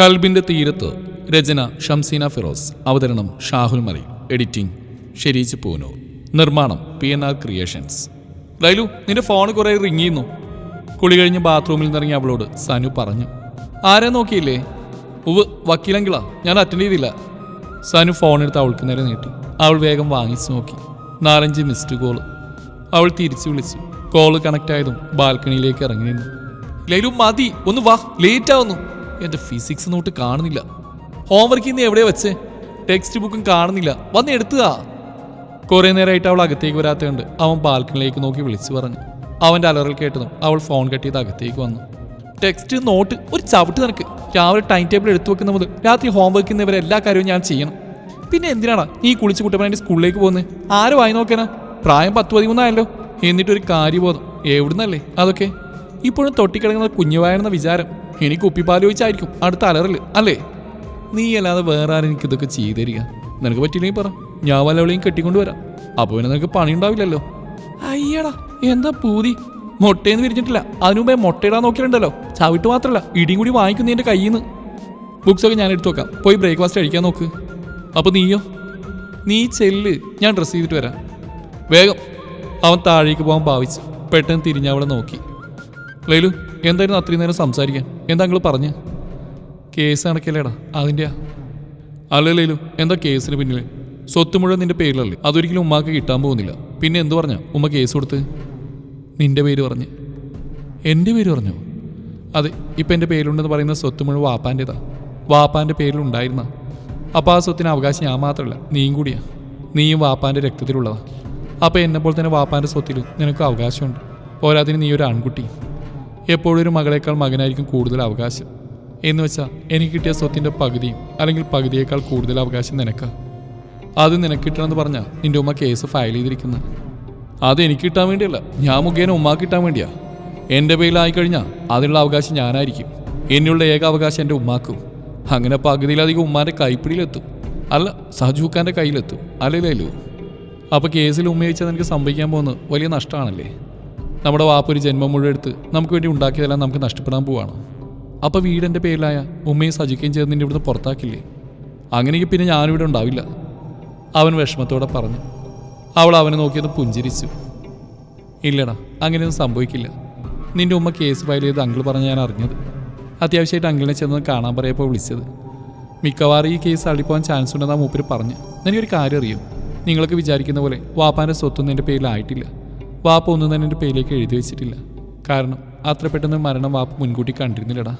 കൽബിന്റെ തീരത്ത് രചന ഷംസീന ഫിറോസ് അവതരണം ഷാഹുൽ മറി എഡിറ്റിംഗ് ഷെരീജ് പൂനൂർ നിർമ്മാണം P N R creations. Lailu നിന്റെ ഫോൺ കുറെ റിങ് ചെയ്യുന്നു. കുളി കഴിഞ്ഞ് ബാത്റൂമിൽ നിന്നിറങ്ങി അവളോട് സനു പറഞ്ഞു ആരെ നോക്കിയില്ലേ? ഉവ് വക്കീലെങ്കിലാ ഞാൻ അറ്റൻഡ് ചെയ്തില്ല. സനു ഫോൺ എടുത്ത് അവൾക്ക് നേരെ നീട്ടി. അവൾ വേഗം വാങ്ങിച്ചു നോക്കി. നാലഞ്ച് മിസ്ഡ് കോൾ അവൾ തിരിച്ചു വിളിച്ചു. കോൾ കണക്ട് ആയതും ബാൽക്കണിയിലേക്ക് ഇറങ്ങി നിന്നു. ലൈലു മതി ഒന്ന് വാ ലേറ്റ് ആവുന്നു. എന്റെ ഫിസിക്സ് നോട്ട് കാണുന്നില്ല. ഹോംവർക്ക് ഇന്ന് എവിടെയാ വെച്ചേ? ടെക്സ്റ്റ് ബുക്കും കാണുന്നില്ല. വന്ന് എടുത്തതാ. കുറേ നേരമായിട്ട് അവൾ അകത്തേക്ക് വരാത്തതുകൊണ്ട് അവൻ ബാൽക്കണിയിലേക്ക് നോക്കി വിളിച്ചു പറഞ്ഞു. അവന്റെ അലറൽ കേട്ടതും അവൾ ഫോൺ കെട്ടിയത് അകത്തേക്ക് വന്നു. ടെക്സ്റ്റ് നോട്ട് ഒരു ചവിട്ട് നിനക്ക്. രാവിലെ ടൈം ടേബിൾ എടുത്തു വെക്കുന്ന മുതൽ രാത്രി ഹോംവർക്ക് ഇന്നവരെ എല്ലാ കാര്യവും ഞാൻ ചെയ്യണം. പിന്നെ എന്തിനാടാ നീ കുളിച്ച് കുട്ടപ്പനെ സ്കൂളിലേക്ക് പോകുന്നത് ആരും വായി നോക്കാനാ? പ്രായം പത്ത് പതിമൂന്നായല്ലോ. എന്നിട്ടൊരു കാര്യബോധം. എവിടുന്നല്ലേ? അതൊക്കെ. ഇപ്പോഴും തൊട്ടിക്കിടങ്ങുന്ന കുഞ്ഞുവായെന്ന വിചാരം എനിക്ക് കുപ്പിപ്പാൽ ചോദിച്ചായിരിക്കും അടുത്ത അലറിൽ അല്ലേ? നീ അല്ലാതെ വേറെ ആരും എനിക്ക് ഇതൊക്കെ ചെയ്തു തരിക നിനക്ക് പറ്റില്ലെങ്കിൽ പറ. ഞാൻ വല്ലവളെയും കെട്ടിക്കൊണ്ട് വരാം. അപ്പൊ പിന്നെ നിനക്ക് പണി ഉണ്ടാവില്ലല്ലോ അയ്യടാ എന്താ പൂതി? മുട്ടയെന്ന് വിരിഞ്ഞിട്ടില്ല. അതിനു മുമ്പേ മുട്ടയിടാൻ നോക്കിയിട്ടുണ്ടല്ലോ. ചവിട്ട് മാത്രമല്ല ഇടിയും കൂടി വാങ്ങിക്കുന്ന എന്റെ കയ്യിൽ നിന്ന് ബുക്സൊക്കെ ഞാൻ എടുത്തു വെക്കാം. പോയി ബ്രേക്ക്ഫാസ്റ്റ് കഴിക്കാൻ നോക്ക്. അപ്പോൾ നീയോ? നീ ചെല്ല്. ഞാൻ ഡ്രസ്സ് ചെയ്തിട്ട് വരാം. വേഗം. അവൻ താഴേക്ക് പോകാൻ ഭാവിച്ചു. പെട്ടെന്ന് തിരിഞ്ഞവളെ നോക്കി. ലൈലു എന്തായിരുന്നു അത്രയും നേരം സംസാരിക്കാൻ? എന്താ നിങ്ങൾ പറഞ്ഞ്? കേസ് കണക്കല്ലേടാ അതിന്റെയാ അല്ല ലൈലു എന്താ കേസിന് പിന്നിൽ സ്വത്ത് മുഴുവൻ നിന്റെ പേരിലല്ലേ? അതൊരിക്കലും ഉമ്മാക്ക് കിട്ടാൻ പോകുന്നില്ല. പിന്നെ എന്ത് പറഞ്ഞ ഉമ്മ കേസ് കൊടുത്ത്? നിന്റെ പേര് പറഞ്ഞ്. എന്റെ പേര് പറഞ്ഞു? അതെ ഇപ്പം എന്റെ പേരിലുണ്ടെന്ന് പറയുന്ന സ്വത്ത് മുഴുവൻ വാപ്പാന്റെതാ വാപ്പാന്റെ പേരിലുണ്ടായിരുന്ന. അപ്പോൾ ആ സ്വത്തിന് അവകാശം ഞാൻ മാത്രമല്ല നീയും കൂടിയാ. നീയും വാപ്പാന്റെ രക്തത്തിലുള്ളതാ. അപ്പോൾ പോലെ തന്നെ വാപ്പാന്റെ സ്വത്തിൽ നിനക്ക് അവകാശമുണ്ട്. പോരാതിന് നീ ഒരു ആൺകുട്ടി. എപ്പോഴും ഒരു മകളേക്കാൾ മകനായിരിക്കും കൂടുതൽ അവകാശം. എന്ന് വെച്ചാൽ എനിക്ക് കിട്ടിയ സ്വത്തിന്റെ പകുതിയും അല്ലെങ്കിൽ പകുതിയേക്കാൾ കൂടുതൽ അവകാശം നിനക്ക്. അത് നിനക്ക് കിട്ടണമെന്ന് പറഞ്ഞാൽ നിന്റെ ഉമ്മ കേസ് ഫയൽ ചെയ്തിരിക്കുന്നത് അത് എനിക്ക് കിട്ടാൻ വേണ്ടിയല്ല ഞാൻ മുഖേന ഉമ്മാക്ക് കിട്ടാൻ വേണ്ടിയാ. എന്റെ പേരിലായി കഴിഞ്ഞാൽ അതിനുള്ള അവകാശം ഞാനായിരിക്കും. എന്നുള്ള ഏക അവകാശം എന്റെ ഉമ്മാക്കും. അങ്ങനെ പകുതിയിലധികം ഉമ്മാന്റെ കൈപ്പിടിയിലെത്തും. അല്ല സജൂഖാന്റെ കയ്യിലെത്തും. അല്ലല്ലോ അപ്പോൾ കേസിൽ ഉമ്മയിച്ചാൽ നിനക്ക് സംഭവിക്കാൻ പോകുന്നത് വലിയ നഷ്ടമാണല്ലേ? നമ്മുടെ വാപ്പ് ഒരു ജന്മം മുഴുവൻ എടുത്ത് നമുക്ക് വേണ്ടി ഉണ്ടാക്കിയതെല്ലാം നമുക്ക് നഷ്ടപ്പെടാൻ പോവാണ്. അപ്പോൾ വീടിന്റെ പേരിലായ ഉമ്മയും സജിക്കുകയും ചേർന്ന് നിന്റെ ഇവിടുന്ന് പുറത്താക്കില്ലേ? അങ്ങനെയെങ്കിൽ പിന്നെ ഞാനിവിടെ ഉണ്ടാവില്ല. അവൻ വിഷമത്തോടെ പറഞ്ഞു. അവൾ അവനെ നോക്കിയത് പുഞ്ചിരിച്ചു. ഇല്ലടാ അങ്ങനെയൊന്നും സംഭവിക്കില്ല. നിന്റെ ഉമ്മ കേസ് ഫയൽ ചെയ്ത് അങ്കിൾ പറഞ്ഞ് ഞാൻ അറിഞ്ഞത്. അത്യാവശ്യമായിട്ട് അങ്കിളിനെ ചെന്ന് കാണാൻ പറയപ്പോൾ വിളിച്ചത്. മിക്കവാറും ഈ കേസ് അള്ളിപ്പോവാൻ ചാൻസ് ഉണ്ടെന്നാ മൂപ്പര് പറഞ്ഞു. എനിക്കൊരു കാര്യം അറിയും? നിങ്ങളൊക്കെ വിചാരിക്കുന്ന പോലെ വാപ്പാന്റെ സ്വത്തൊന്നും എന്റെ പേരിലായിട്ടില്ല. വാപ്പ ഒന്നും തന്നെ എന്റെ പേരിലേക്ക് എഴുതി വെച്ചിട്ടില്ല. കാരണം അത്ര പെട്ടെന്ന് മരണം വാപ്പ മുൻകൂട്ടി കണ്ടിരുന്നില്ലടാ.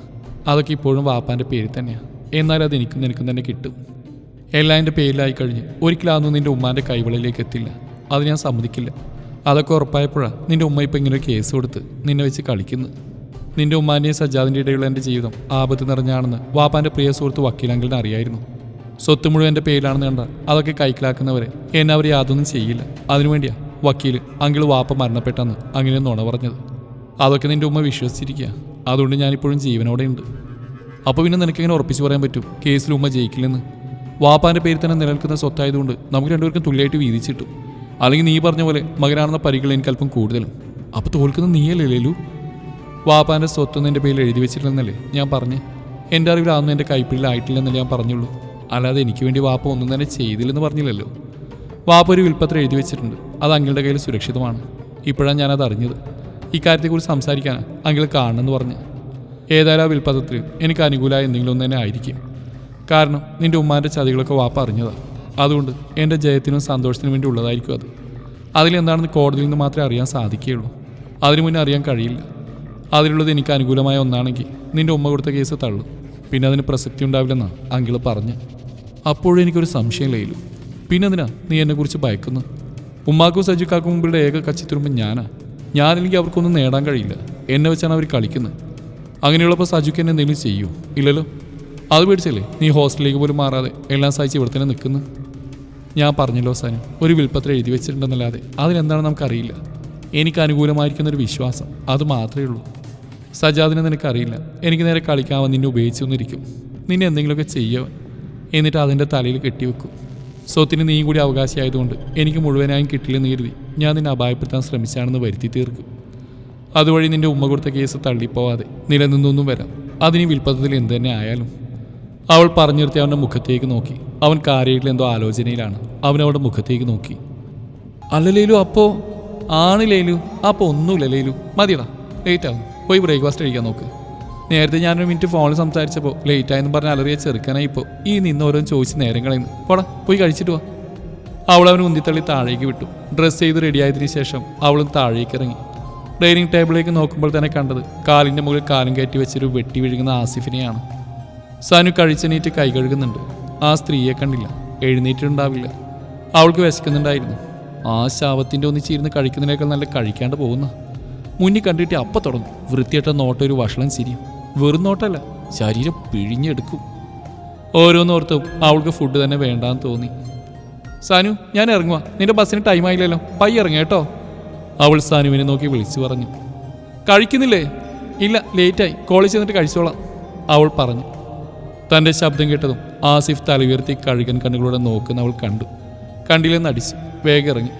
അതൊക്കെ ഇപ്പോഴും വാപ്പാന്റെ പേരിൽ തന്നെയാണ് എന്നാൽ അത് എനിക്കും നിനക്കും തന്നെ കിട്ടും. എല്ലാം എന്റെ പേരിലായി കഴിഞ്ഞ് ഒരിക്കലും അതൊന്നും നിന്റെ ഉമ്മാന്റെ കൈവളിലേക്ക് എത്തില്ല. അത് ഞാൻ സമ്മതിക്കില്ല. അതൊക്കെ ഉറപ്പായപ്പോഴാണ് നിന്റെ ഉമ്മ ഇപ്പം ഇങ്ങനെ കേസ് കൊടുത്ത് നിന്നെ വെച്ച് കളിക്കുന്നത്. നിന്റെ ഉമ്മാന്റെയും സജ്ജാദിന്റെ ഇടയിലുള്ള എന്റെ ജീവിതം ആപത്ത് നിറഞ്ഞാണെന്ന് വാപ്പാന്റെ പ്രിയ സുഹൃത്ത് വക്കീലങ്കിളിന് അറിയായിരുന്നു. സ്വത്ത് മുഴുവൻ എന്റെ പേരിലാണെന്ന് കണ്ട അതൊക്കെ കൈക്കലാക്കുന്നവരെ എന്നെ അവർ യാതൊന്നും ചെയ്യില്ല. അതിനുവേണ്ടിയാ വക്കീൽ അങ്കിൾ വാപ്പ മരണപ്പെട്ടെന്ന് അങ്ങനെ നുണ പറഞ്ഞത്. അതൊക്കെ നിന്റെ ഉമ്മ വിശ്വസിച്ചിരിക്കുക അതുകൊണ്ട് ഞാനിപ്പോഴും ജീവനോടെ ഉണ്ട് അപ്പോൾ പിന്നെ നിനക്കെങ്ങനെ ഉറപ്പിച്ച് പറയാൻ പറ്റും? കേസിൽ ഉമ്മ ജയിക്കില്ലെന്ന്. വാപ്പാന്റെ പേരിൽ തന്നെ നിലനിൽക്കുന്ന സ്വത്തായതുകൊണ്ട് നമുക്ക് രണ്ടുപേർക്കും തുല്യമായിട്ട് വീതിച്ചിട്ടു അല്ലെങ്കിൽ നീ പറഞ്ഞ പോലെ മകനാണെന്ന പരികൾ എനിക്ക് അല്പം കൂടുതലും. അപ്പോൾ തോൽക്കുന്ന നീയല്ലേ ലേലു? വാപ്പാന്റെ സ്വത്തൊന്നും എന്റെ പേരിൽ എഴുതി വെച്ചിട്ടില്ലെന്നല്ലേ ഞാൻ പറഞ്ഞു? എന്റെ അറിവിൽ അതൊന്നും എന്റെ കൈപ്പിടിയിലായിട്ടില്ലെന്നല്ലേ ഞാൻ പറഞ്ഞുള്ളൂ. അല്ലാതെ എനിക്ക് വേണ്ടി വാപ്പ ഒന്നും തന്നെ ചെയ്തില്ലെന്ന് പറഞ്ഞില്ലല്ലോ. വാപ്പ ഒരു വിൽപ്പത്രം എഴുതി വെച്ചിട്ടുണ്ട്. അത് അങ്കിളുടെ കയ്യിൽ സുരക്ഷിതമാണ്. ഇപ്പോഴാണ് ഞാനത് അറിഞ്ഞത്. ഇക്കാര്യത്തെക്കുറിച്ച് സംസാരിക്കാൻ അങ്കിൾ കാണണമെന്ന് പറഞ്ഞു. ഏതായാലും ആ വിൽപ്പത്രത്തിൽ എനിക്ക് അനുകൂലമായ എന്തെങ്കിലും ഒന്ന് തന്നെ ആയിരിക്കും. കാരണം നിന്റെ ഉമ്മാന്റെ ചതികളൊക്കെ വാപ്പ അറിഞ്ഞതാണ് അതുകൊണ്ട് എന്റെ ജയത്തിനും സന്തോഷത്തിനും വേണ്ടി ഉള്ളതായിരിക്കും അത്. അതിലെന്താണെന്ന് കോടതിയിൽ നിന്ന് മാത്രമേ അറിയാൻ സാധിക്കുകയുള്ളൂ. അതിനു മുന്നേ അറിയാൻ കഴിയില്ല. അതിലുള്ളത് എനിക്ക് അനുകൂലമായ ഒന്നാണെങ്കിൽ നിന്റെ ഉമ്മ കൊടുത്ത കേസ് തള്ളും. പിന്നെ അതിന് പ്രസക്തി ഉണ്ടാവില്ലെന്നാണ് അങ്കിൾ പറഞ്ഞു അപ്പോഴും എനിക്കൊരു സംശയം ലയിലും പിന്നെ നീ എന്നെക്കുറിച്ച് ഭയക്കുന്നു? ഉമ്മാക്കും സജിക്കാക്കും മുമ്പിലുള്ള ഏക കച്ചിത്തുരുമ്പ് ഞാനാ. ഞാനെനിക്ക് അവർക്കൊന്നും നേടാൻ കഴിയില്ല. എന്നെ വെച്ചാണ് അവർ കളിക്കുന്നത്. അങ്ങനെയുള്ളപ്പോൾ സജുക്ക് എന്നെ എന്തെങ്കിലും ചെയ്യൂ. ഇല്ലല്ലോ? അത് പേടിച്ചല്ലേ? നീ ഹോസ്റ്റലിലേക്ക് പോലും മാറാതെ എല്ലാം സഹിച്ച് ഇവിടെ തന്നെ നിൽക്കുന്നു? ഞാൻ പറഞ്ഞല്ലോ സാനു ഒരു വിൽപ്പത്രം എഴുതി വെച്ചിട്ടുണ്ടെന്നല്ലാതെ അതിലെന്താണെന്ന് നമുക്കറിയില്ല. എനിക്ക് അനുകൂലമായിരിക്കുന്ന ഒരു വിശ്വാസം അത് മാത്രമേ ഉള്ളൂ. സജാദിനെ നിനക്കറിയില്ല. എനിക്ക് നേരെ കളിക്കാവൻ നിന്നെ ഉപയോഗിച്ചു നിന്നെ എന്തെങ്കിലുമൊക്കെ ചെയ്യവൻ. എന്നിട്ട് അതിന്റെ തലയിൽ കെട്ടിവെക്കും. സ്വത്തിന് നീയും കൂടി അവകാശിയായതുകൊണ്ട് എനിക്ക് മുഴുവനായും കിട്ടില്ലെന്ന് കരുതി ഞാൻ നിന്നെ അപായപ്പെടുത്താൻ ശ്രമിച്ചാണെന്ന് വരുത്തി തീർക്കും. അതുവഴി നിന്റെ ഉമ്മ കൊടുത്ത കേസ് തള്ളിപ്പോവാതെ നിലനിന്നൊന്നും വരാം. അതിന് വിൽപ്പത്തിൽ എന്ത് തന്നെ ആയാലും. അവൾ പറഞ്ഞു നിർത്തി അവന്റെ മുഖത്തേക്ക് നോക്കി. അവൻ കാര്യമായിട്ടുള്ള എന്തോ ആലോചനയിലാണ്. അവൻ അവളുടെ മുഖത്തേക്ക് നോക്കി. അല്ല ലേലു അപ്പോ? ആണ് ലേലു. അപ്പോ ഒന്നുമില്ല ലേലു. മതിയടാ. ലേറ്റ് പോയി ബ്രേക്ക്ഫാസ്റ്റ് കഴിക്കാൻ നോക്ക്. നേരത്തെ ഞാനൊരു മിനിറ്റ് ഫോണിൽ സംസാരിച്ചപ്പോൾ ലേറ്റ് ആയെന്ന് പറഞ്ഞ അലറിയ ചെറുക്കാനായി ഇപ്പോൾ ഈ നിന്ന് ഓരോന്ന് ചോദിച്ച് നേരം കളയുന്നു. പോടാ പോയി കഴിച്ചിട്ട് വാ. അവൾ അവൻ ഉന്തിത്തള്ളി താഴേക്ക് വിട്ടു. ഡ്രസ്സ് ചെയ്ത് റെഡിയായതിനു ശേഷം അവളും താഴേക്ക് ഇറങ്ങി. ഡൈനിങ് ടേബിളിലേക്ക് നോക്കുമ്പോൾ തന്നെ കണ്ടത് കാലിന്റെ മുകളിൽ കാലും കയറ്റി വെച്ചൊരു വെട്ടി വിഴുങ്ങുന്ന ആസിഫിനെയാണ്. സാനു കഴിച്ചെണീറ്റ് കൈ കഴുകുന്നുണ്ട്. ആ സ്ത്രീയെ കണ്ടില്ല. എഴുന്നേറ്റിട്ടുണ്ടാവില്ല. അവൾക്ക് വിശക്കുന്നുണ്ടായിരുന്നു. ആ ശാപത്തിന്റെ ഒന്നിച്ചിരുന്ന് കഴിക്കുന്നതിനേക്കാൾ നല്ല കഴിക്കാണ്ട് പോകുന്ന. മുന്നിൽ കണ്ടിട്ട് അപ്പം തുടങ്ങും. വൃത്തിയായിട്ട നോട്ടൊരു വഷളം ചിരിയും വെറും നോട്ടല്ല ശരീരം പിഴിഞ്ഞെടുക്കും. ഓരോന്നോർത്തും അവൾക്ക് ഫുഡ് തന്നെ വേണ്ടാന്ന് തോന്നി. സാനു ഞാൻ ഇറങ്ങുക നിന്റെ ബസ്സിന് ടൈം ആയില്ലല്ലോ. പൈ ഇറങ്ങ കേട്ടോ. അവൾ സാനുവിനെ നോക്കി വിളിച്ചു പറഞ്ഞു. കഴിക്കുന്നില്ലേ? ഇല്ല ലേറ്റായി കോളേജ് ചെന്നിട്ട് കഴിച്ചോളാം. അവൾ പറഞ്ഞു. തന്റെ ശബ്ദം കേട്ടതും ആസിഫ് തല ഉയർത്തി കഴുകൻ കണ്ണുകളോടെ നോക്കുന്ന അവൾ കണ്ടു. കണ്ടില്ലെന്ന് അടിച്ചു വേഗം ഇറങ്ങി.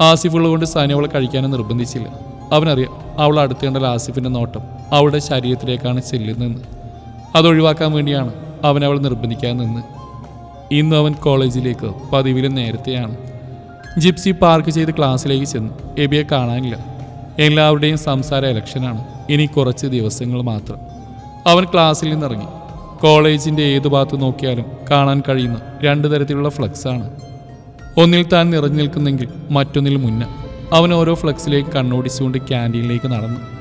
ആസിഫ് ഉള്ളതുകൊണ്ട് സാനി അവളെ കഴിക്കാനും നിർബന്ധിച്ചില്ല. അവനറിയാം അവൾ അടുത്ത് കണ്ടാൽ ആസിഫിന്റെ നോട്ടം. അവളുടെ ശരീരത്തിലേക്കാണ് ചെല്ലുന്നതെന്ന് അതൊഴിവാക്കാൻ വേണ്ടിയാണ് അവൻ അവൾ നിർബന്ധിക്കാൻ നിന്ന്. ഇന്ന് അവൻ കോളേജിലേക്ക് പതിവിലും നേരത്തെയാണ്. ജിപ്സി പാർക്ക് ചെയ്ത് ക്ലാസ്സിലേക്ക് ചെന്ന്. എബിയെ കാണാനില്ല. എല്ലാവരുടെയും സംസാര ഇലക്ഷനാണ്. ഇനി കുറച്ച് ദിവസങ്ങൾ മാത്രം. അവൻ ക്ലാസ്സിൽ നിന്നിറങ്ങി. കോളേജിന്റെ ഏതു ഭാഗത്ത് നോക്കിയാലും കാണാൻ കഴിയുന്ന രണ്ട് തരത്തിലുള്ള ഫ്ലക്സാണ് ഒന്നിൽ താൻ നിറഞ്ഞു നിൽക്കുന്നെങ്കിൽ മറ്റൊന്നിൽ മുന്നേ. അവൻ ഓരോ ഫ്ലക്സിലേക്ക് കണ്ണോടിച്ചുകൊണ്ട് ക്യാന്റീനിലേക്ക് നടന്നു.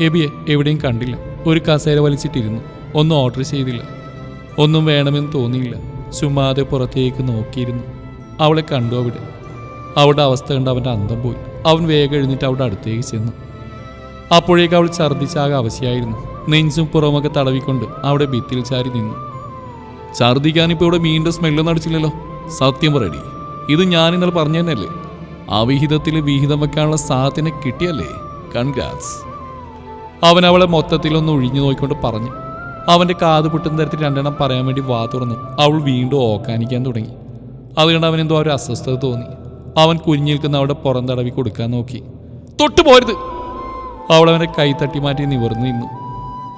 എബിയെ എവിടെയും കണ്ടില്ല. ഒരു കസേര വലിച്ചിട്ടിരുന്നു. ഒന്നും ഓർഡർ ചെയ്തില്ല. ഒന്നും വേണമെന്ന് തോന്നിയില്ല. ചുമ്മാതെ പുറത്തേക്ക് നോക്കിയിരുന്നു. അവളെ കണ്ടു അവിടെ. അവളുടെ അവസ്ഥ കണ്ട് അവന്റെ അന്തം പോയി. അവൻ വേഗം എഴുന്നിട്ട് അവളുടെ അടുത്തേക്ക് ചെന്നു. അപ്പോഴേക്ക് അവൾ ഛർദ്ദിച്ചാകെ അവശയായിരുന്നു. നെഞ്ചും പുറമൊക്കെ തടവിക്കൊണ്ട് അവിടെ ഭിത്തിയിൽ ചാരി നിന്നു. ഛർദ്ദിക്കാനിപ്പോൾ ഇവിടെ മീന്റെ സ്മെല്ലൊന്നും അടിച്ചില്ലല്ലോ. സത്യം പറയടി. ഇത് ഞാൻ ഇന്നലെ പറഞ്ഞു തന്നെയല്ലേ അവിഹിതത്തിൽ വിഹിതം വെക്കാനുള്ള സാധനം കിട്ടിയല്ലേ? കൺഗ്രാറ്റ്സ് അവൻ അവളെ മൊത്തത്തിലൊന്ന് ഒഴിഞ്ഞു നോക്കിക്കൊണ്ട് പറഞ്ഞു. അവന്റെ കാത് പൊട്ടുന്ന തരത്തിൽ രണ്ടെണ്ണം പറയാൻ വേണ്ടി വാ തുറന്നു. അവൾ വീണ്ടും ഓക്കാനിക്കാൻ തുടങ്ങി. അതുകൊണ്ട് അവൻ എന്തോ ഒരു അസ്വസ്ഥത തോന്നി. അവൻ കുഞ്ഞു നിൽക്കുന്ന അവളുടെ പുറം തടവി കൊടുക്കാൻ നോക്കി. തൊട്ടു പോരുത്. അവൾ അവനെ കൈ തട്ടി മാറ്റി നിവർന്നു നിന്നു.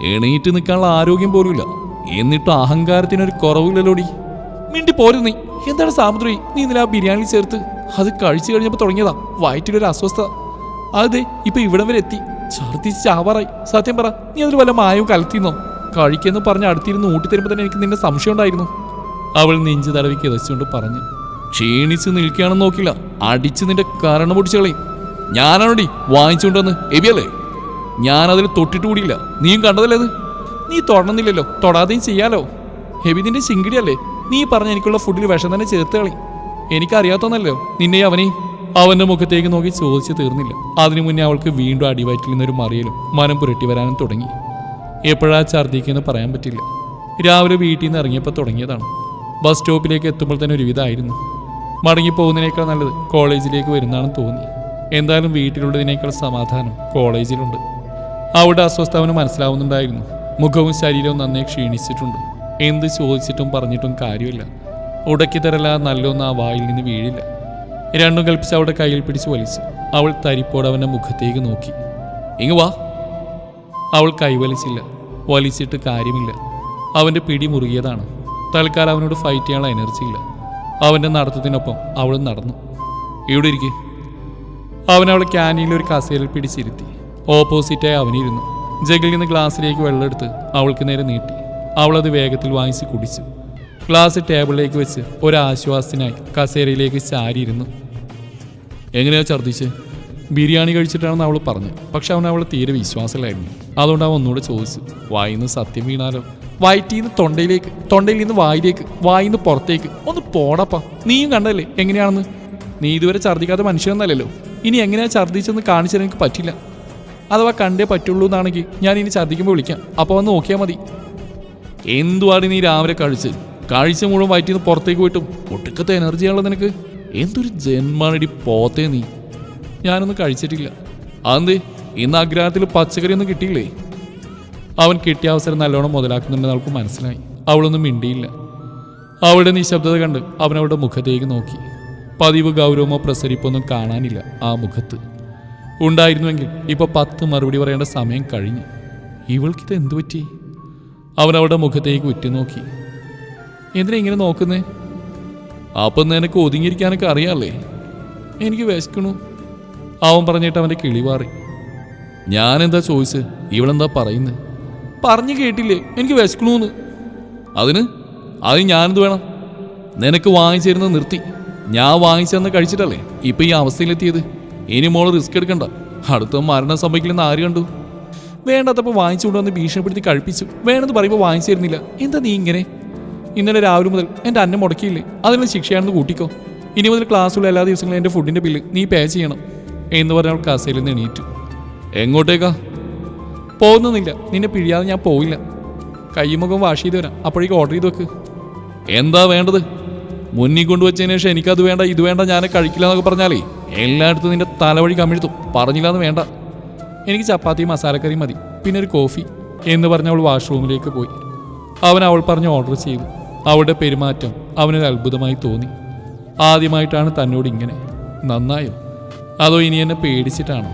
എണീറ്റ് നിൽക്കാനുള്ള ആരോഗ്യം പോലുമില്ല. എന്നിട്ട് അഹങ്കാരത്തിനൊരു കുറവില്ലല്ലോടി. മിണ്ടി പോരുത് നീ. എന്താണ് സാമുദ്രി? നീ ഇന്നലെ ആ ബിരിയാണി ചേർത്ത് അത് കഴിച്ചു കഴിഞ്ഞപ്പോൾ തുടങ്ങിയതാ. വയറ്റിലൊരു അസ്വസ്ഥത. അതെ ഇപ്പം ഇവിടം വരെ എത്തി. ഛർദിച്ച് ചാവാറായി. സത്യം പറ നീ അതിൽ വല്ല മായവും കലത്തിന്നോ കഴിക്കെന്ന് പറഞ്ഞ് അടുത്തിരുന്ന് ഊട്ടിത്തരുമ്പോൾ തന്നെ എനിക്ക് നിന്നെ സംശയം ഉണ്ടായിരുന്നു. അവൾ നെഞ്ചു തടവി കിതച്ചുകൊണ്ട് പറഞ്ഞു ക്ഷീണിച്ച് നിൽക്കുകയാണെന്ന് നോക്കില്ല. അടിച്ച് നിന്റെ കരണ പൊടിച്ചു കളയും. ഞാനാണോടി വാങ്ങിച്ചുകൊണ്ട് വന്ന് എബിയല്ലേ ഞാനതിൽ തൊട്ടിട്ട് കൂടിയില്ല. നീയും കണ്ടതല്ലേ അത്? നീ തൊടണമെന്നില്ലല്ലോ. തൊടാതെയും ചെയ്യാലോ. ഹെബി നിന്റെ ചിങ്കിടിയല്ലേ. നീ പറഞ്ഞ എനിക്കുള്ള ഫുഡിൽ വിഷം തന്നെ ചേർത്ത് കളി എനിക്കറിയാത്തോന്നല്ലോ നിന്നെയും അവനെയും. അവന്റെ മുഖത്തേക്ക് നോക്കി ചോദിച്ചു തീർന്നില്ല. അതിനു മുന്നേ അവൾക്ക് വീണ്ടും അടിവയറ്റിൽ നിന്നൊരു മറിയലും മനം പുരട്ടി വരാനും തുടങ്ങി. എപ്പോഴാ ഛർദ്ദിക്കെന്ന് പറയാൻ പറ്റില്ല. രാവിലെ വീട്ടിൽ നിന്ന് ഇറങ്ങിയപ്പോൾ തുടങ്ങിയതാണ്. ബസ് സ്റ്റോപ്പിലേക്ക് എത്തുമ്പോൾ തന്നെ ഒരുവിധമായിരുന്നു. മടങ്ങി പോകുന്നതിനേക്കാൾ നല്ലത് കോളേജിലേക്ക് വരുന്നതാണെന്ന് തോന്നി. എന്തായാലും വീട്ടിലുള്ളതിനേക്കാൾ സമാധാനം കോളേജിലുണ്ട്. അവിടെ അസ്വസ്ഥ അവന് മനസ്സിലാവുന്നുണ്ടായിരുന്നു. മുഖവും ശരീരവും നന്നേ ക്ഷീണിച്ചിട്ടുണ്ട്. എന്ത് ചോദിച്ചിട്ടും പറഞ്ഞിട്ടും കാര്യമില്ല. ഉടക്കി തരല നല്ലൊന്നും ആ വായിൽ നിന്ന് വീഴില്ല. രണ്ടും കൽപ്പിച്ച് അവളുടെ കയ്യിൽ പിടിച്ച് വലിച്ചു. അവൾ തരിപ്പോടെ അവന്റെ മുഖത്തേക്ക് നോക്കി. ഇങ്ങ് വാ. അവൾ കൈവലിച്ചില്ല വലിച്ചിട്ട് കാര്യമില്ല. അവന്റെ പിടി മുറുകിയതാണ്. തൽക്കാലം അവനോട് ഫൈറ്റ് ചെയ്യാനുള്ള എനർജി ഇല്ല. അവന്റെ നടത്തത്തിനൊപ്പം അവൾ നടന്നു. ഇവിടെ ഇരിക്കെ? അവളെ ക്യാന്റീനിൽ ഒരു കസേരയിൽ പിടിച്ചിരുത്തി. ഓപ്പോസിറ്റായി അവനിരുന്നു ജഗിൽ നിന്ന് ഗ്ലാസ്സിലേക്ക് വെള്ളമെടുത്ത് അവൾക്ക് നേരെ നീട്ടി. അവളത് വേഗത്തിൽ വാങ്ങിച്ച് കുടിച്ചു. ഗ്ലാസ് ടേബിളിലേക്ക് വെച്ച് ഒരാശ്വാസത്തിനായി കസേരയിലേക്ക് ചാരിയിരുന്നു. എങ്ങനെയാ ഛർദ്ദിച്ച് ബിരിയാണി കഴിച്ചിട്ടാണെന്ന് അവൾ പറഞ്ഞു. പക്ഷെ അവൻ അവളെ തീരെ വിശ്വാസമില്ലായിരുന്നു അതുകൊണ്ട് അവൻ ഒന്നുകൂടെ ചോദിച്ചു. വായിന്ന് സത്യം വീണാലോ? വയറ്റിൽ നിന്ന് തൊണ്ടയിലേക്ക് തൊണ്ടയിൽ നിന്ന് വായിലേക്ക് വായിൽ നിന്ന് പുറത്തേക്ക്. ഒന്ന് പോടപ്പാ. നീയും കണ്ടല്ലേ? എങ്ങനെയാണെന്ന്? നീ ഇതുവരെ ഛർദ്ദിക്കാത്ത മനുഷ്യനൊന്നല്ലല്ലോ. ഇനി എങ്ങനെയാ ഛർദ്ദിച്ചെന്ന് കാണിച്ചാൽ എനിക്ക് പറ്റില്ല. അഥവാ കണ്ടേ പറ്റുള്ളൂ എന്നാണെങ്കിൽ ഞാൻ ഇനി ഛർദ്ദിക്കുമ്പോൾ വിളിക്കാം. അപ്പോൾ വന്ന് നോക്കിയാൽ മതി. എന്തുവാണ് നീ രാവിലെ കഴിച്ച് കാഴ്ച മുഴുവൻ വയറ്റിൽ നിന്ന് പുറത്തേക്ക് പോയിട്ടും ഒട്ടുക്കത്തെ എനർജിയാണല്ലോ നിനക്ക്. എന്തൊരു ജന്മാണിടി പോത്തേ നീ. ഞാനൊന്നും കഴിച്ചിട്ടില്ല. അതെന്തേ ഇന്ന് ആഗ്രഹത്തിൽ പച്ചക്കറി ഒന്നും കിട്ടിയില്ലേ? അവൻ കിട്ടിയ അവസരം നല്ലോണം മുതലാക്കുന്നുണ്ടെന്ന് അവൾക്ക് മനസ്സിലായി. അവളൊന്നും മിണ്ടിയില്ല. അവളുടെ നിശബ്ദത കണ്ട് അവൻ അവളുടെ മുഖത്തേക്ക് നോക്കി. പതിവ് ഗൗരവമോ പ്രസരിപ്പൊന്നും കാണാനില്ല ആ മുഖത്ത്. ഉണ്ടായിരുന്നുവെങ്കിൽ ഇപ്പൊ പത്ത് മറുപടി പറയേണ്ട സമയം കഴിഞ്ഞു. ഇവൾക്കിത് എന്തു പറ്റി? അവൻ അവളുടെ മുഖത്തേക്ക് ഉറ്റുനോക്കി. എന്തിനാ ഇങ്ങനെ നോക്കുന്നേ? അപ്പം നിനക്ക് ഒതുങ്ങിയിരിക്കാനൊക്കെ അറിയാമല്ലേ എനിക്ക് വിശക്കണു. അവൻ പറഞ്ഞിട്ട് അവന്റെ കിളി മാറി ഞാനെന്താ ചോദിച്ച്? ഇവളെന്താ പറയുന്നത് പറഞ്ഞു കേട്ടില്ലേ? എനിക്ക് വിശക്കണൂന്ന്. അതിന്? അത് ഞാനെന്ത് വേണം? നിനക്ക് വാങ്ങിച്ചിരുന്നത് നിർത്തി. ഞാൻ വാങ്ങിച്ചെന്ന് കഴിച്ചിട്ടല്ലേ? ഇപ്പം ഈ അവസ്ഥയിലെത്തിയത്. ഇനി മോൾ റിസ്ക് എടുക്കണ്ട. അടുത്ത മരണം സംഭവിക്കില്ലെന്ന് ആര് കണ്ടു? വേണ്ടാത്തപ്പോൾ വാങ്ങിച്ചുകൊണ്ട് വന്ന് ഭീഷണിപ്പെടുത്തി കഴിപ്പിച്ചു. വേണമെന്ന് പറയുമ്പോൾ വാങ്ങിച്ചു തരുന്നില്ല എന്താ നീ ഇങ്ങനെ? ഇന്നലെ രാവിലെ മുതൽ എന്റെ അന്നം മുടക്കിയില്ലേ? അതിനുള്ള ശിക്ഷയാണെന്ന് കൂട്ടിക്കോ. ഇനി മുതൽ ക്ലാസ്സുള്ള എല്ലാ ദിവസങ്ങളും എന്റെ ഫുഡിന്റെ ബില്ല് നീ പേ ചെയ്യണം എന്ന് പറഞ്ഞ അവൾ കസയിൽ നിന്ന് എണീറ്റു. എങ്ങോട്ടേക്കാ? പോകുന്നില്ല നിന്നെ പിഴിയാതെ ഞാൻ പോയില്ല കൈമുഖം വാഷ് ചെയ്ത് വരാം. അപ്പോഴേക്ക് ഓർഡർ ചെയ്ത് വെക്ക്. എന്താ വേണ്ടത്? മുന്നിൽ കൊണ്ടുവച്ചതിന് ശേഷം എനിക്കത് വേണ്ട ഇത് വേണ്ട ഞാൻ കഴിക്കില്ല എന്നൊക്കെ പറഞ്ഞാലേ എല്ലായിടത്തും നിന്റെ തലവഴി കമിഴ്ത്തും. പറഞ്ഞില്ലാന്ന് വേണ്ട. എനിക്ക് ചപ്പാത്തിയും മസാലക്കറിയും മതി. പിന്നെ ഒരു കോഫി എന്ന് പറഞ്ഞ് അവൾ വാഷ്റൂമിലേക്ക് പോയി. അവൻ അവൾ പറഞ്ഞ് ഓർഡർ ചെയ്തു. അവളുടെ പെരുമാറ്റം അവനൊരു അത്ഭുതമായി തോന്നി. ആദ്യമായിട്ടാണ് തന്നോട് ഇങ്ങനെ നന്നായോ? അതോ ഇനി എന്നെ പേടിച്ചിട്ടാണോ?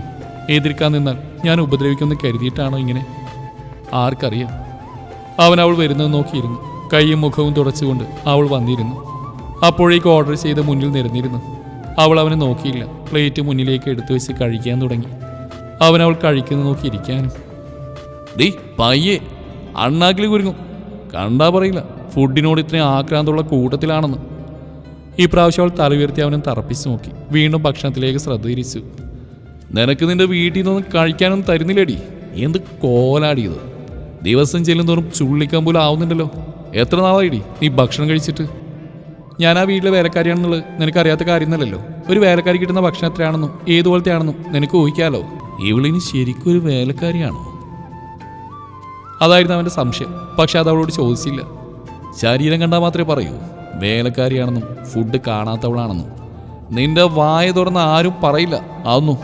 എതിർക്കാൻ നിന്നാൽ ഞാൻ ഉപദ്രവിക്കുമെന്ന് കരുതിയിട്ടാണോ ഇങ്ങനെ? ആർക്കറിയാം. അവൻ അവൾ വരുന്നത് നോക്കിയിരുന്നു. കൈയും മുഖവും തുടച്ചുകൊണ്ട് അവൾ വന്നിരുന്നു. അപ്പോഴേക്ക് ഓർഡർ ചെയ്ത് മുന്നിൽ നിരന്നിരുന്നു. അവൾ അവനെ നോക്കിയില്ല. പ്ലേറ്റ് മുന്നിലേക്ക് എടുത്തു വെച്ച് കഴിക്കാൻ തുടങ്ങി. അവൻ അവൾ കഴിക്കുന്നത് നോക്കി ഇരിക്കാനും. ഡീ പയ്യെ അണ്ണാക്കിൽ കുരുങ്ങും. കണ്ടാ പറയില്ല. ഫുഡിനോട് ഇത്രയും ആക്രാന്തമുള്ള കൂട്ടത്തിലാണെന്ന്. ഈ പ്രാവശ്യം അവൾ തല ഉയർത്തി അവനെ തറപ്പിച്ച് നോക്കി. വീണ്ടും ഭക്ഷണത്തിലേക്ക് ശ്രദ്ധ തിരിച്ചു നിനക്ക് നിന്റെ വീട്ടിൽ നിന്നൊന്നും കഴിക്കാനൊന്നും തരുന്നില്ലേടി. എന്ത് കോലാടിയത്. ദിവസം ചെല്ലുന്തോറും ചുള്ളിക്കാൻ പോലും ആവുന്നുണ്ടല്ലോ എത്ര നാളായിടി നീ ഭക്ഷണം കഴിച്ചിട്ട്? ഞാൻ ആ വീട്ടിലെ വേലക്കാരിയാണെന്നുള്ളത് നിനക്കറിയാത്ത കാര്യമൊന്നുമല്ലല്ലോ. ഒരു വേലക്കാരി കിട്ടുന്ന ഭക്ഷണം എത്രയാണെന്നും ഏതുപോലത്തെ ആണെന്നും നിനക്ക് ഊഹിക്കാലോ? ഇവളിനി ശരിക്കും ഒരു വേലക്കാരിയാണോ? അതായിരുന്നു അവന്റെ സംശയം. പക്ഷെ അത് അവളോട് ചോദിച്ചില്ല. ശരീരം കണ്ടാൽ മാത്രമേ പറയൂ. വേലക്കാരിയാണെന്നും ഫുഡ് കാണാത്തവളാണെന്നും. നിന്റെ വായ തുറന്ന് ആരും പറയില്ല. അതൊന്നും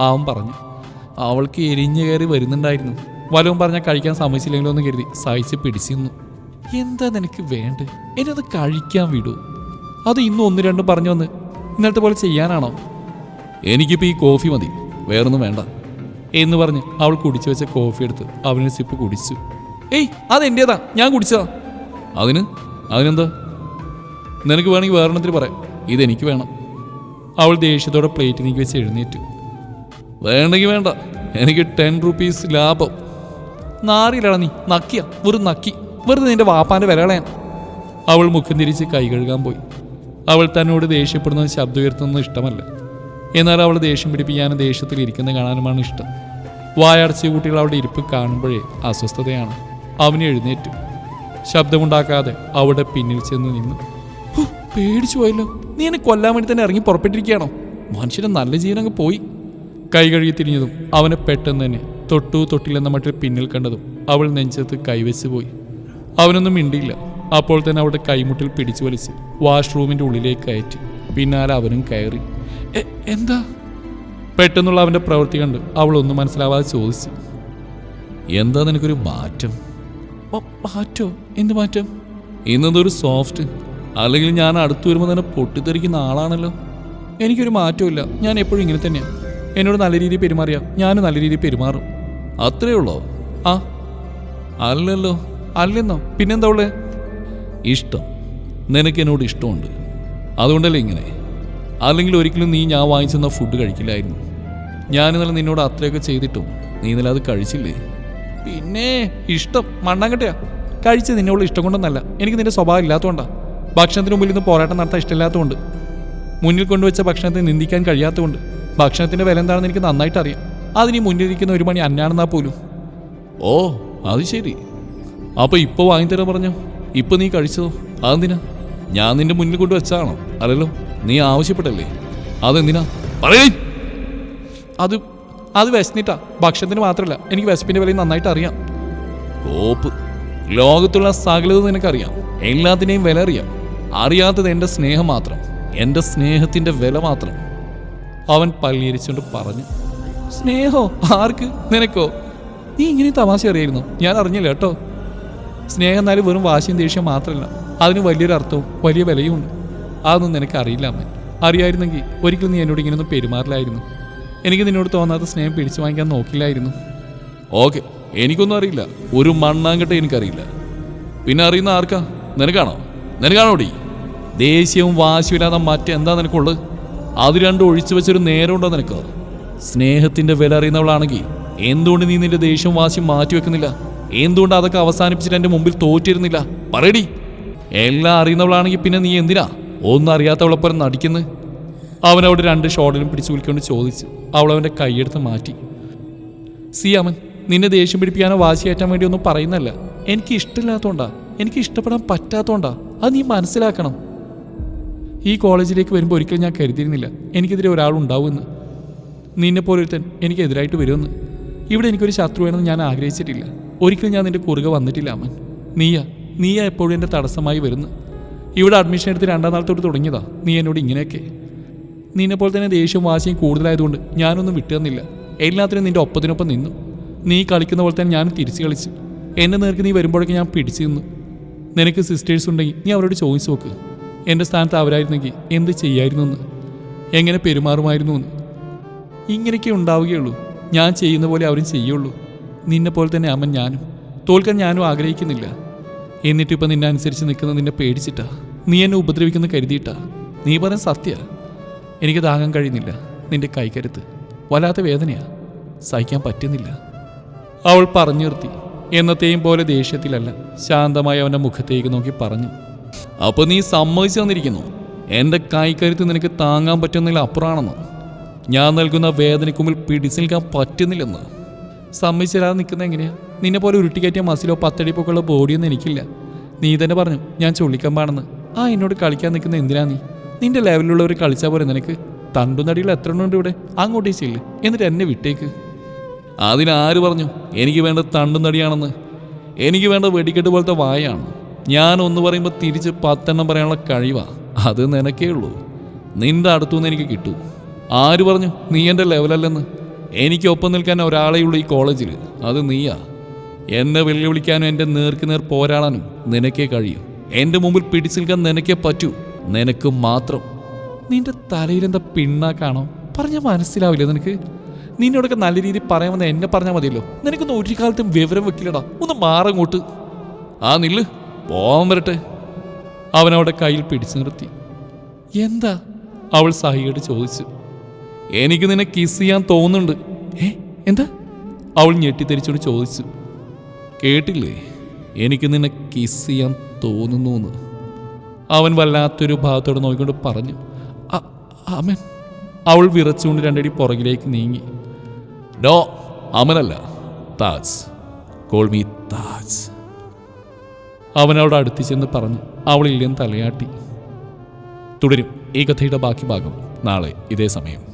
അവൻ പറഞ്ഞു. അവൾക്ക് എരിഞ്ഞു കയറി വരുന്നുണ്ടായിരുന്നു. വലവും പറഞ്ഞാൽ കഴിക്കാൻ സമ്മതിച്ചില്ലെങ്കിലോ എന്ന് കരുതി സഹിച്ച് പിടിച്ചിരുന്നു. എന്താ നിനക്ക് എന്നെ അത് കഴിക്കാൻ വിടൂ. അത് ഇന്നും ഒന്ന് രണ്ടും പറഞ്ഞു വന്ന് ഇന്നത്തെ പോലെ ചെയ്യാനാണോ? എനിക്കിപ്പോൾ ഈ കോഫി മതി. വേറൊന്നും വേണ്ട. എന്ന് പറഞ്ഞ് അവൾ കുടിച്ചു വെച്ച കോഫി എടുത്ത് അവനൊരു സിപ്പ് കുടിച്ചു. ഏയ് അതെന്റേതാ ഞാൻ കുടിച്ചതാ. അതിന്? അതിനെന്താ? നിനക്ക് വേണമെങ്കിൽ വേറെണ്ണത്തിൽ പറയാം. ഇതെനിക്ക് വേണം. അവൾ ദേഷ്യത്തോടെ പ്ലേറ്റ് നീക്കി വെച്ച് എഴുന്നേറ്റു. വേണ്ടെങ്കിൽ വേണ്ട. എനിക്ക് ടെൻ റുപ്പീസ് ലാഭം. നാറിയിലടാ നീ. നക്കിയ. വെറും നക്കി. വെറുതെ നിന്റെ വാപ്പാന്റെ വില അവൾ മുഖം തിരിച്ച് കൈ കഴുകാൻ പോയി. അവൾ തന്നോട് ദേഷ്യപ്പെടുന്നത് ശബ്ദം ഉയർത്തുന്നത് ഇഷ്ടമല്ല. എന്നാൽ അവൾ ദേഷ്യം പിടിപ്പിക്കാനും ദേഷ്യത്തിൽ ഇരിക്കുന്ന കാണാനുമാണ് ഇഷ്ടം. വായടച്ച കുട്ടികൾ അവളുടെ ഇരിപ്പ് കാണുമ്പോഴേ അസ്വസ്ഥതയാണ്. അവന് എഴുന്നേറ്റു. ശബ്ദമുണ്ടാക്കാതെ അവിടെ പിന്നിൽ ചെന്ന് നിന്നു. പേടിച്ചു പോയല്ലോ. നീ എന്നെ കൊല്ലാൻ വേണ്ടി തന്നെ ഇറങ്ങി പുറപ്പെട്ടിരിക്കുകയാണോ? മനുഷ്യന് നല്ല ജീവൻ അങ്ങ് പോയി. കൈ കഴുകി തിരിഞ്ഞതും അവനെ പെട്ടെന്ന് തന്നെ തൊട്ടു തൊട്ടില്ലെന്ന മട്ടിൽ പിന്നിൽ കണ്ടതും അവൾ നെഞ്ചത്ത് കൈവച്ച് പോയി. അവനൊന്നും മിണ്ടിയില്ല. അപ്പോൾ തന്നെ അവളുടെ കൈമുട്ടിൽ പിടിച്ചു വലിച്ച് വാഷ്റൂമിന്റെ ഉള്ളിലേക്ക് കയറ്റി. പിന്നാലെ അവനും കയറി. എന്താ? പെട്ടെന്നുള്ള അവന്റെ പ്രവൃത്തി കണ്ട് അവൾ ഒന്നും മനസ്സിലാവാതെ ചോദിച്ചു. എന്താ നിനക്കൊരു മാറ്റം? "മ- മാറ്റോ? എന്ത് മാറ്റം? ഇന്നതൊരു സോഫ്റ്റ്. അല്ലെങ്കിൽ ഞാൻ അടുത്തു വരുമ്പോൾ തന്നെ പൊട്ടിത്തെറിക്കുന്ന ആളാണല്ലോ. എനിക്കൊരു മാറ്റമില്ല ഞാൻ എപ്പോഴും ഇങ്ങനെ തന്നെയാണ് എന്നോട് നല്ല രീതിയിൽ പെരുമാറിയാ. ഞാനും നല്ല രീതിയിൽ പെരുമാറും. അത്രേ ഉള്ളോ? ആ. അല്ലല്ലോ. അല്ലെന്നോ? പിന്നെന്താ ഉള്ളേ? ഇഷ്ടം. നിനക്ക് എന്നോട് ഇഷ്ടമുണ്ട്. അതുകൊണ്ടല്ലേ ഇങ്ങനെ? അല്ലെങ്കിൽ ഒരിക്കലും നീ ഞാൻ വാങ്ങിച്ചെന്ന ഫുഡ് കഴിക്കില്ലായിരുന്നു. ഞാൻ ഇന്നലെ നിന്നോട് അത്രയൊക്കെ ചെയ്തിട്ടും നീ ഇന്നലെ അത് കഴിച്ചില്ലേ? പിന്നെ ഇഷ്ടം മണ്ണാങ്കട്ടയാ. കഴിച്ച് നിന്നോട് ഇഷ്ടം കൊണ്ടൊന്നല്ല. എനിക്ക് നിന്റെ സ്വഭാവം ഇല്ലാത്തതുകൊണ്ടാ. ഭക്ഷണത്തിന് മുമ്പിൽ നിന്ന് പോരാട്ടം നടത്താൻ ഇഷ്ടമില്ലാത്തതുകൊണ്ട്. മുന്നിൽ കൊണ്ടുവച്ച ഭക്ഷണത്തെ നിന്ദിക്കാൻ കഴിയാത്തതുകൊണ്ട്. ഭക്ഷണത്തിന്റെ വില എന്താണെന്ന് എനിക്ക് നന്നായിട്ട് അറിയാം അതിന് മുന്നിലിരിക്കുന്ന ഒരു മണി അന്നാണെന്നാ പോലും. ഓ അത് ശരി. അപ്പൊ ഇപ്പൊ വാങ്ങിത്തരാൻ പറഞ്ഞോ? ഇപ്പൊ നീ കഴിച്ചതോ? അതെന്തിനാ? ഞാൻ നിന്റെ മുന്നിൽ കൊണ്ട് വെച്ചാണോ അല്ലല്ലോ നീ ആവശ്യപ്പെട്ടല്ലേ? അതെന്തിനാ? പറയേ. അത് അത് വിശന്നിട്ടാ. ഭക്ഷണത്തിന് മാത്രമല്ല എനിക്ക് വിശപ്പിന്റെ വിലയും നന്നായിട്ട് അറിയാം കോപ്പ്. ലോകത്തുള്ള സകലത് നിനക്കറിയാം. എല്ലാത്തിനെയും വില അറിയാം. അറിയാത്തത് എന്റെ സ്നേഹം മാത്രം. എന്റെ സ്നേഹത്തിന്റെ വില മാത്രം. അവൻ പല്ലിയിരിച്ചുകൊണ്ട് പറഞ്ഞു സ്നേഹോ? ആർക്ക്? നിനക്കോ? നീ ഇങ്ങനെ തമാശ അറിയായിരുന്നു? ഞാൻ അറിഞ്ഞില്ല കേട്ടോ. സ്നേഹം എന്നാലും വെറും വാശിയും ദേഷ്യം മാത്രമല്ല. അതിന് വലിയൊരു അർത്ഥവും വലിയ വിലയുമുണ്ട് അതൊന്നും നിനക്ക് അറിയില്ല അമ്മ. അറിയായിരുന്നെങ്കിൽ ഒരിക്കലും നീ എന്നോട് ഇങ്ങനെയൊന്നും പെരുമാറില്ലായിരുന്നു. എനിക്ക് നിന്നോട് തോന്നാത്ത സ്നേഹം പിടിച്ചു വാങ്ങിക്കാൻ നോക്കില്ലായിരുന്നു. ഓക്കെ. എനിക്കൊന്നും അറിയില്ല. ഒരു മണ്ണാങ്കട്ടെ എനിക്കറിയില്ല. പിന്നെ അറിയുന്ന ആർക്കാ? നിനക്കാണോ? നിനക്കാണോടി ദേഷ്യവും വാശിയില്ലാതെ മറ്റെന്താ നിനക്കുള്ളത്? അത് രണ്ടും ഒഴിച്ചു വെച്ചൊരു നേരമുണ്ടോ നിനക്ക്? സ്നേഹത്തിന്റെ വില അറിയുന്നവളാണെങ്കിൽ എന്തുകൊണ്ട് നീ നിന്റെ ദേഷ്യവും വാശിയും മാറ്റി വെക്കുന്നില്ല എന്തുകൊണ്ട് അതൊക്കെ അവസാനിപ്പിച്ചിട്ട് എന്റെ മുമ്പിൽ തോറ്റിരുന്നില്ല? പറയടി എല്ലാം അറിയുന്നവളാണെങ്കിൽ പിന്നെ നീ എന്തിനാ? ഒന്നും അറിയാത്തവളെപ്പോലെ നടിക്കുന്നത് അവൻ രണ്ട് ഷോട്ടിലും പിടിച്ചു വിളിക്കൊണ്ട് ചോദിച്ചു. അവൾ കൈയെടുത്ത് മാറ്റി. സിയാമൻ നിന്നെ ദേഷ്യം പിടിപ്പിക്കാനോ വാശിയേറ്റാൻ വേണ്ടി ഒന്നും പറയുന്നല്ല എനിക്ക് ഇഷ്ടമില്ലാത്തോണ്ടാ. എനിക്ക് ഇഷ്ടപ്പെടാൻ പറ്റാത്തോണ്ടാ. അത് നീ മനസ്സിലാക്കണം. ഈ കോളേജിലേക്ക് വരുമ്പോൾ ഒരിക്കലും ഞാൻ കരുതിയിരുന്നില്ല എനിക്കെതിരെ ഒരാളുണ്ടാവുമെന്ന് നിന്നെ പോലൊരുത്തൻ എനിക്കെതിരായിട്ട് വരുമെന്ന്. ഇവിടെ എനിക്കൊരു ശത്രു വേണമെന്ന് ഞാൻ ആഗ്രഹിച്ചിട്ടില്ല. ഒരിക്കലും ഞാൻ നിന്റെ കുറുകെ വന്നിട്ടില്ല അമ്മൻ നീയാ. നീയാ എപ്പോഴും എന്റെ തടസ്സമായി വരുന്നു ഇവിടെ അഡ്മിഷൻ എടുത്ത് രണ്ടാം നാൾ തൊട്ട് തുടങ്ങിയതാ. നീ എന്നോട് ഇങ്ങനെയൊക്കെ. നിന്നെപ്പോലെ തന്നെ ദേഷ്യവും വാശിയും കൂടുതലായതുകൊണ്ട് ഞാനൊന്നും വിട്ടു തന്നില്ല എല്ലാത്തിനും നിന്റെ ഒപ്പത്തിനൊപ്പം നിന്നു. നീ കളിക്കുന്ന പോലെ തന്നെ ഞാൻ തിരിച്ച് കളിച്ചു. എന്നെ നേർക്ക് നീ വരുമ്പോഴൊക്കെ ഞാൻ പിടിച്ചു നിന്നു. നിനക്ക് സിസ്റ്റേഴ്സ് ഉണ്ടെങ്കിൽ നീ അവരോട് ചോദിച്ചു നോക്ക്. എന്റെ സ്ഥാനത്ത് അവരായിരുന്നെങ്കിൽ എന്ത് ചെയ്യായിരുന്നു എന്ന് എങ്ങനെ പെരുമാറുമായിരുന്നു എന്ന് ഇങ്ങനെയൊക്കെ ഉണ്ടാവുകയുള്ളൂ. ഞാൻ ചെയ്യുന്ന പോലെ അവരും ചെയ്യുള്ളൂ. നിന്നെ പോലെ തന്നെ അമ്മൻ ഞാനും. തോൽക്കാൻ ഞാനും ആഗ്രഹിക്കുന്നില്ല. എന്നിട്ടിപ്പോൾ നിന്നെ അനുസരിച്ച് നിൽക്കുന്ന നിന്നെ പേടിച്ചിട്ടാ? നീ എന്നെ ഉപദ്രവിക്കുന്ന കരുതിയിട്ടാ? നീ പറഞ്ഞ സത്യ. എനിക്ക് താങ്ങാൻ കഴിയുന്നില്ല. നിന്റെ കൈക്കരുത്ത് വല്ലാത്ത വേദനയാ. സഹിക്കാൻ പറ്റുന്നില്ല. അവൾ പറഞ്ഞു നിർത്തി. എന്നത്തെയും പോലെ ദേഷ്യത്തിലല്ല. ശാന്തമായി അവന്റെ മുഖത്തേക്ക് നോക്കി പറഞ്ഞു. അപ്പൊ നീ സമ്മതിച്ചു തന്നിരിക്കുന്നു. എന്റെ കായ്ക്കരുത്ത് നിനക്ക് താങ്ങാൻ പറ്റുന്നതിൽ അപ്പുറമാണെന്ന് ഞാൻ നൽകുന്ന വേദനയ്ക്ക് മുമ്പിൽ പിടിച്ചു നിൽക്കാൻ പറ്റുന്നില്ലെന്ന്. സമ്മതിച്ചില്ലാതെ നിൽക്കുന്ന എങ്ങനെയാ? നിന്നെ പോലെ ഉരുട്ടിക്കയറ്റിയ മസിലോ പത്തടി പൊക്കുള്ള ബോഡിയൊന്നും എനിക്കില്ല. നീ തന്നെ പറഞ്ഞു ഞാൻ ചുള്ളിക്കമ്പാണെന്ന്. ആ എന്നോട് കളിക്കാൻ നിൽക്കുന്ന എന്തിനാ നീ? നിന്റെ ലെവലിലുള്ളവർ കളിച്ചാൽ പോരെ നിനക്ക്? തണ്ടുനടികൾ എത്ര ഉണ്ട് ഇവിടെ? അങ്ങോട്ടേ ചെയ്യില്ല എന്നിട്ട് എന്നെ വിട്ടേക്ക്. അതിനാര് പറഞ്ഞു? എനിക്ക് വേണ്ട തണ്ടും തടിയാണെന്ന്. എനിക്ക് വേണ്ട വെടിക്കെട്ട് പോലത്തെ വായാണ്. ഞാൻ ഒന്ന് പറയുമ്പോൾ തിരിച്ച് പത്തെണ്ണം പറയാനുള്ള കഴിവാ. അത് നിനക്കേ ഉള്ളൂ. നിന്റെ അടുത്തുനിന്ന് എനിക്ക് കിട്ടൂ. ആര് പറഞ്ഞു? നീ എന്റെ ലെവലല്ലെന്ന്. എനിക്കൊപ്പം നിൽക്കാൻ ഒരാളേ ഉള്ളൂ ഈ കോളേജിൽ അത് നീയാ. എന്നെ വെല്ലുവിളിക്കാനും എന്റെ നേർക്ക് നേർ പോരാടാനും നിനക്കേ കഴിയൂ. എന്റെ മുമ്പിൽ പിടിച്ചു നിൽക്കാൻ നിനക്കേ പറ്റൂ. നിനക്ക് മാത്രം. നിന്റെ തലയിലെന്താ പിണ്ണാക്കാണോ? പറഞ്ഞാൽ മനസ്സിലാവില്ല നിനക്ക്? നിന്നോടൊക്കെ നല്ല രീതിയിൽ പറയാമെന്ന് എന്നെ പറഞ്ഞാൽ മതിയല്ലോ. നിനക്കൊന്നും ഒരു കാലത്തും വിവരം വെക്കില്ലടാ. ഒന്ന് മാറങ്ങോട്ട് ആ നില്ല്. പോവാൻ വരട്ടെ. അവനവിടെ കയ്യിൽ പിടിച്ചു നിർത്തി. എന്താ? അവൾ സഹിയോട് ചോദിച്ചു. എനിക്ക് നിന്നെ കിസ് ചെയ്യാൻ തോന്നുന്നുണ്ട്. ഏ എന്താ? അവൾ ഞെട്ടിത്തെരിച്ചോട് ചോദിച്ചു. കേട്ടില്ലേ? എനിക്ക് നിന്നെ കിസ് ചെയ്യാൻ തോന്നുന്നു എന്ന് അവൻ വല്ലാത്തൊരു ഭാഗത്തോടെ നോക്കിക്കൊണ്ട് പറഞ്ഞു. "അ- അമൻ. അവൾ വിറച്ചുകൊണ്ട് രണ്ടടി പുറകിലേക്ക് നീങ്ങി. നോ അമനല്ല താജ്. Call me Taj. അവൻ അവിടെ അടുത്ത് ചെന്ന് പറഞ്ഞു അവളില്ലെന്ന് തലയാട്ടി. തുടരും. ഈ കഥയുടെ ബാക്കി ഭാഗം നാളെ ഇതേ സമയം.